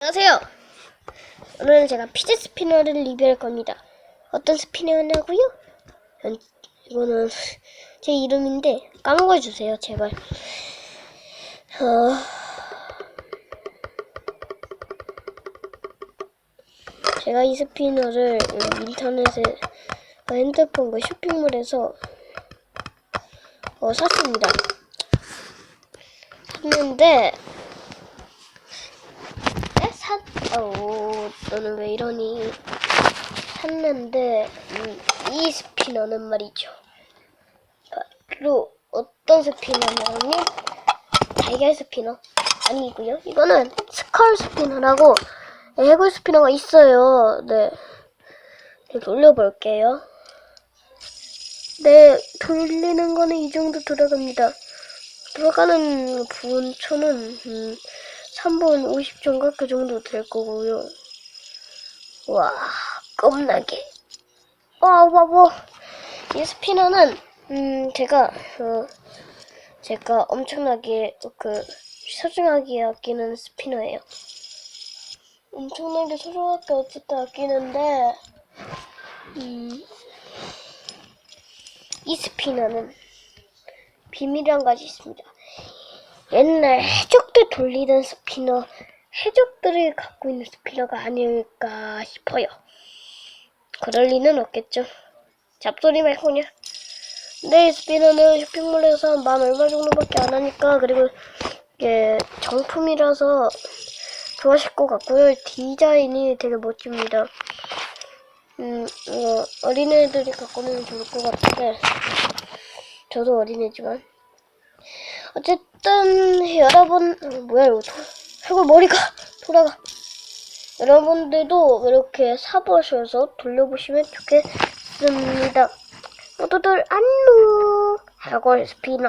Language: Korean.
안녕하세요. 오늘은 제가 피지 스피너를 리뷰할 겁니다. 어떤 스피너냐고요? 전- 이거는 제 이름인데 까먹어 주세요, 제발. 어... 제가 이 스피너를 인터넷에 어, 핸드폰과 쇼핑몰에서 어, 샀습니다. 샀는데 에? 샀, 어, 너는 왜 이러니? 샀는데, 음, 이 스피너는 말이죠. 바로 어떤 스피너냐면, 달걀 스피너. 아니고요 이거는 스컬 스피너라고 해골 스피너가 있어요. 네. 네, 돌려볼게요. 네, 돌리는 거는 이 정도 들어갑니다. 들어가는 분초는 음, 3분 50초인가 그 정도 될 거고요. 와, 겁나게. 와, 와, 와. 이 스피너는 음, 제가 어, 제가 엄청나게 그 소중하게 아끼는 스피너예요. 엄청나게 소중하게 어쨌든 아끼는데 음, 이 스피너는 비밀이 한 가지 있습니다. 옛날 해적들 돌리던 스피너, 해적들이 갖고 있는 스피너가 아닐까 싶어요. 그럴 리는 없겠죠. 잡소리 말고냐. 이 스피너는 쇼핑몰에서 만 얼마 정도밖에 안 하니까 그리고 이게 정품이라서 좋아하실 것 같고요. 디자인이 되게 멋집니다. 음, 이거 어린애들이 갖고 오면 좋을 것 같은데 저도 어린애지만 어쨌든 여러분 어, 뭐야 이거 도- 해골 머리가 돌아가. 여러분들도 이렇게 사보셔서 돌려보시면 좋겠습니다. 모두들 안녕! 해골 스피너